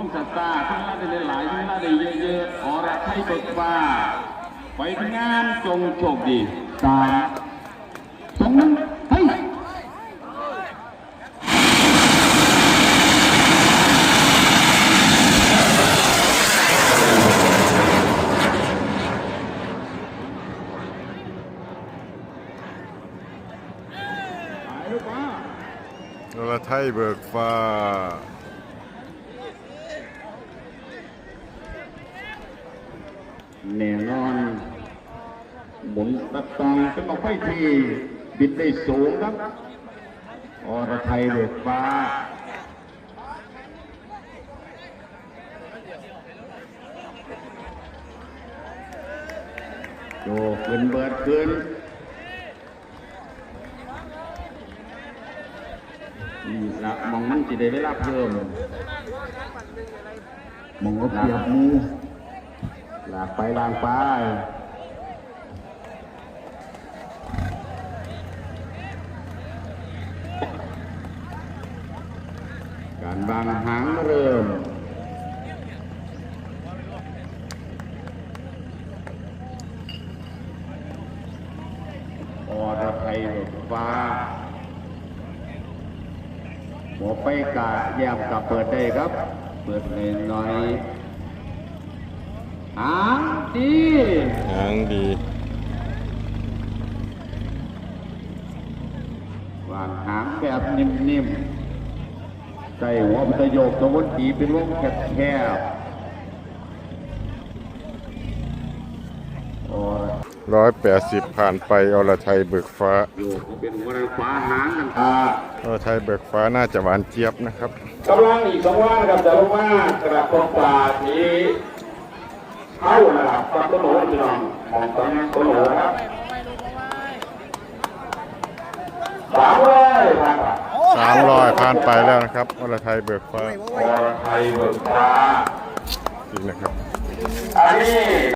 ร่วมสตาร์ทั้งละได้หลายทั้งละได้เยอะๆอรไทยเบิกฟ้าไปทำงานจงโชคดีสามสองนึงเฮ้ยไทยเบิกฟ้า แน่นอนหมุนตะตองเป็นมาไฟทีบิดได้สูงครับอรไทยเบิกฟ้าโยกขึ้นเบิดขึ้นนี่ละมองมันจะได้เวลาเพิ่มมองว่าเปียบ หลากไปลางไปการวางหางเริ่มอรไทยรถฟ้าหมอไปกะแยมกับเปิดได้ครับ เปิดเลยหน่อย หางดีหางดี วางหางแบบนิ่มๆใจหัวมันจะโยกตะวันตีเป็นวงแคบๆอรร้อยแปดสิบผ่านไปอรไทยเบิกฟ้าโยกเป็นหัวไรฟ้าหางกันตาอรไทยเบิกฟ้าน่าจะหวานเจี๊ยบนะครับกำลังอีกสองว่างครับจะลงว่า กระปองปลานี้ เข้านะครับปักต้นโหนพี่น้องมองต้นต้นโหนครับสามร้อยพันบาทสามร้อยผ่านไปแล้วนะครับอรไทยเบิกฟ้าอรไทยเบิกฟ้าจริงนะครับอันนี้